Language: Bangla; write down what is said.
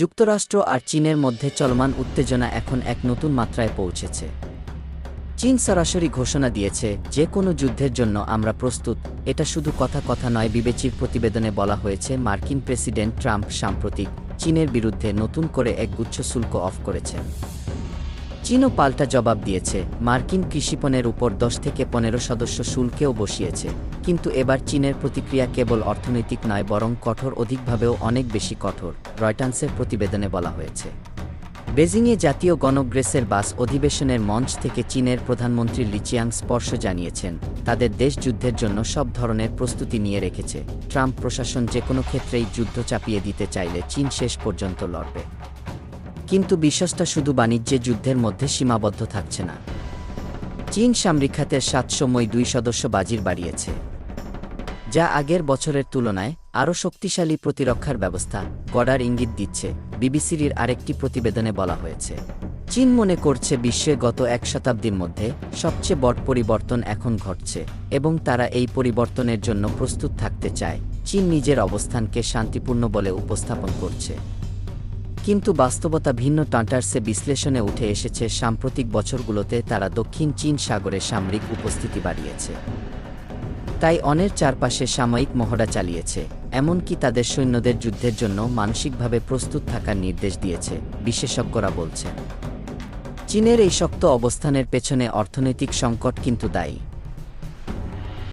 যুক্তরাষ্ট্র আর চীনের মধ্যে চলমান উত্তেজনা এখন এক নতুন মাত্রায় পৌঁছেছে। চীন সরাসরি ঘোষণা দিয়েছে যে কোনো যুদ্ধের জন্য আমরা প্রস্তুত। এটা শুধু কথা কথা নয়, বিবেচির প্রতিবেদনে বলা হয়েছে মার্কিন প্রেসিডেন্ট ট্রাম্প সাম্প্রতিক চীনের বিরুদ্ধে নতুন করে এক গুচ্ছ শুল্ক অফ করেছেন। চীনও পাল্টা জবাব দিয়েছে। মার্কিন কৃষিপণের উপর দশ থেকে পনেরো সদস্য শুল্কেও বসিয়েছে। কিন্তু এবার চীনের প্রতিক্রিয়া কেবল অর্থনৈতিক নয়, বরং কঠোর অধিকভাবেও অনেক বেশি কঠোর রয়টান্সের প্রতিবেদনে বলা হয়েছে। বেজিংয়ে জাতীয় গণগ্রেসের বাস অধিবেশনের মঞ্চ থেকে চীনের প্রধানমন্ত্রী লিচিয়াং স্পর্শ জানিয়েছেন, তাদের দেশ যুদ্ধের জন্য সব ধরনের প্রস্তুতি নিয়ে রেখেছে। ট্রাম্প প্রশাসন যে কোনো ক্ষেত্রেই যুদ্ধ চাপিয়ে দিতে চাইলে চীন শেষ পর্যন্ত লড়বে। কিন্তু বিশ্বাসটা শুধু বাণিজ্যে যুদ্ধের মধ্যে সীমাবদ্ধ থাকছে না। চীন সামরিক খাতের সাতশোময় দুই সদস্য বাজির বাড়িয়েছে, যা আগের বছরের তুলনায় আরও শক্তিশালী প্রতিরক্ষার ব্যবস্থা গড়ার ইঙ্গিত দিচ্ছে, বিবিসির আরেকটি প্রতিবেদনে বলা হয়েছে। চীন মনে করছে বিশ্বে গত এক শতাব্দীর মধ্যে সবচেয়ে বড় পরিবর্তন এখন ঘটছে এবং তারা এই পরিবর্তনের জন্য প্রস্তুত থাকতে চায়। চীন নিজের অবস্থানকে শান্তিপূর্ণ বলে উপস্থাপন করছে। কিন্তু বাস্তবতা ভিন্ন টান্টার্সে বিশ্লেষণে উঠে এসেছে, সাম্প্রতিক বছরগুলোতে তারা দক্ষিণ চীন সাগরে সামরিক উপস্থিতি বাড়িয়েছে। তাই অনের চারপাশে সাময়িক মহড়া চালিয়েছে, এমনকি তাদের সৈন্যদের যুদ্ধের জন্য মানসিকভাবে প্রস্তুত থাকার নির্দেশ দিয়েছে, বিশেষজ্ঞরা বলছেন। চীনের এই শক্ত অবস্থানের পেছনে অর্থনৈতিক সংকট কিন্তু দায়ী।